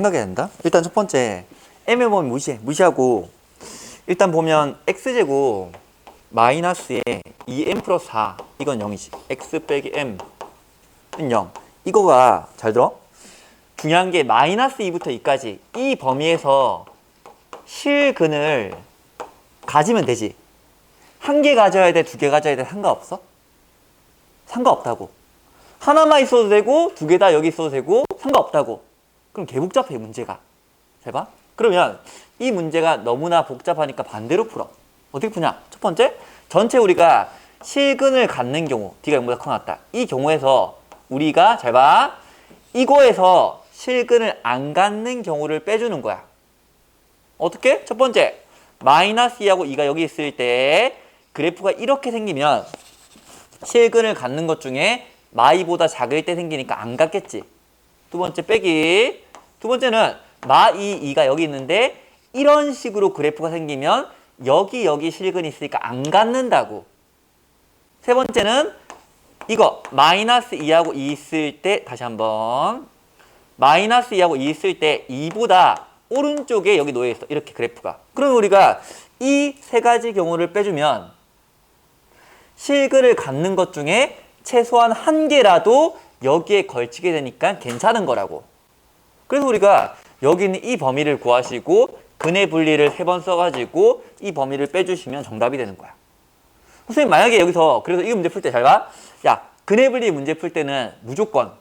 생각해야 된다. 일단 첫 번째 m의 범위 무시해. 무시하고 일단 보면 x제곱 마이너스에 2m 플러스 4 이건 0이지. x 빼기 m은 0. 이거가 잘 들어. 중요한 게 마이너스 2부터 2까지 이 범위에서 실근을 가지면 되지. 한 개 가져야 돼, 두 개 가져야 돼, 상관없어? 상관없다고. 하나만 있어도 되고, 두 개 다 여기 있어도 되고, 상관없다고. 그럼 개 복잡해, 문제가. 잘 봐. 그러면 이 문제가 너무나 복잡하니까 반대로 풀어. 어떻게 푸냐? 첫 번째, 전체 우리가 실근을 갖는 경우, D가 0보다 커 났다. 이 경우에서 우리가, 잘 봐. 이거에서 실근을 안 갖는 경우를 빼주는 거야. 어떻게? 첫 번째, 마이너스 2하고 2가 여기 있을 때 그래프가 이렇게 생기면 실근을 갖는 것 중에 마이보다 작을 때 생기니까 안 갖겠지. 두 번째 빼기. 두 번째는 마이 2가 여기 있는데 이런 식으로 그래프가 생기면 여기 여기 실근이 있으니까 안 갖는다고. 세 번째는 이거 마이너스 2하고 2 있을 때 다시 한번 마이너스 2하고 2 있을 때 2보다 오른쪽에 여기 놓여 있어. 이렇게 그래프가. 그러면 우리가 이 세 가지 경우를 빼주면 실근을 갖는 것 중에 최소한 한 개라도 여기에 걸치게 되니까 괜찮은 거라고. 그래서 우리가 여기 있는 이 범위를 구하시고 근의 분리를 세 번 써가지고 이 범위를 빼주시면 정답이 되는 거야. 선생님 만약에 여기서 그래서 이 문제 풀 때 잘 봐. 야 근의 분리 문제 풀 때는 무조건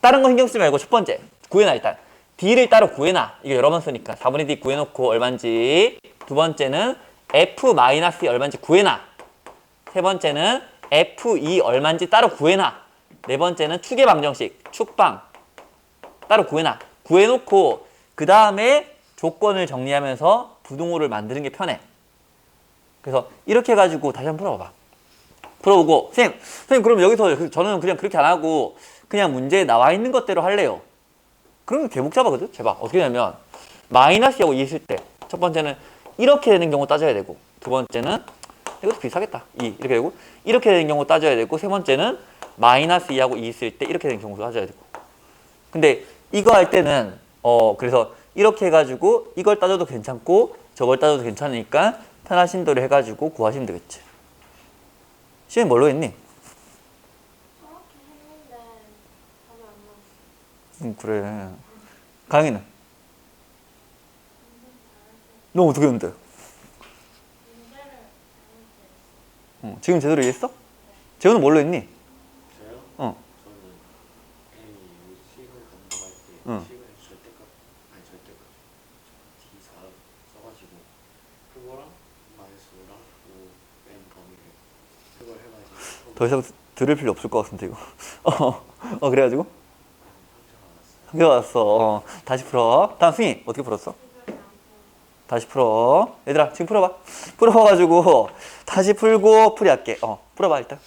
다른 거 신경 쓰지 말고 첫 번째 구해놔 일단. D를 따로 구해놔. 이거 여러 번 쓰니까. 4분의 D 구해놓고 얼마인지. 두 번째는 F 마이너스 얼마인지 구해놔. 세 번째는 F2 얼마인지 따로 구해놔. 네 번째는 축의 방정식 축방 따로 구해놔 구해놓고 그 다음에 조건을 정리하면서 부동호를 만드는 게 편해 그래서 이렇게 해가지고 다시 한번 풀어봐봐 풀어보고 선생님, 선생님 그럼 여기서 그- 저는 그냥 그렇게 안 하고 그냥 문제에 나와 있는 것대로 할래요. 그러면 개복 잡아거든. 제발 어떻게 되냐면 마이너스하고 2 있을 때 첫 번째는 이렇게 되는 경우 따져야 되고 두 번째는 이것도 비슷하겠다. 2 이렇게 되고 이렇게 되는 경우 따져야 되고 세 번째는 마이너스 2하고 2 있을 때 이렇게 되는 경우도 따져야 되고 근데 이거 할 때는 어 그래서 이렇게 해가지고 이걸 따져도 괜찮고 저걸 따져도 괜찮으니까 편하신 대로 해가지고 구하시면 되겠지. 시험 뭘로 했니? 음, 그래. 강희는? 너 어떻게 했는데? 어, 지금 제대로 이해했어? 재훈은 뭘로 했니? 저요? 어. 저는 M이 여기 식을 간다고 할때 응. 식을 절대값 아니 절대값 D4 써가지고 그거랑 마이너스랑 5 M 범위를 그걸 해가지고 더 이상 들을 필요 없을 것 같은데, 이거. 어, 어 그래가지고? 한개 왔어. 어, 다시 풀어. 다음 승희, 어떻게 풀었어? 다시 풀어. 얘들아, 지금 풀어봐. 풀어봐가지고, 다시 풀고 풀이 할게. 어, 풀어봐, 일단.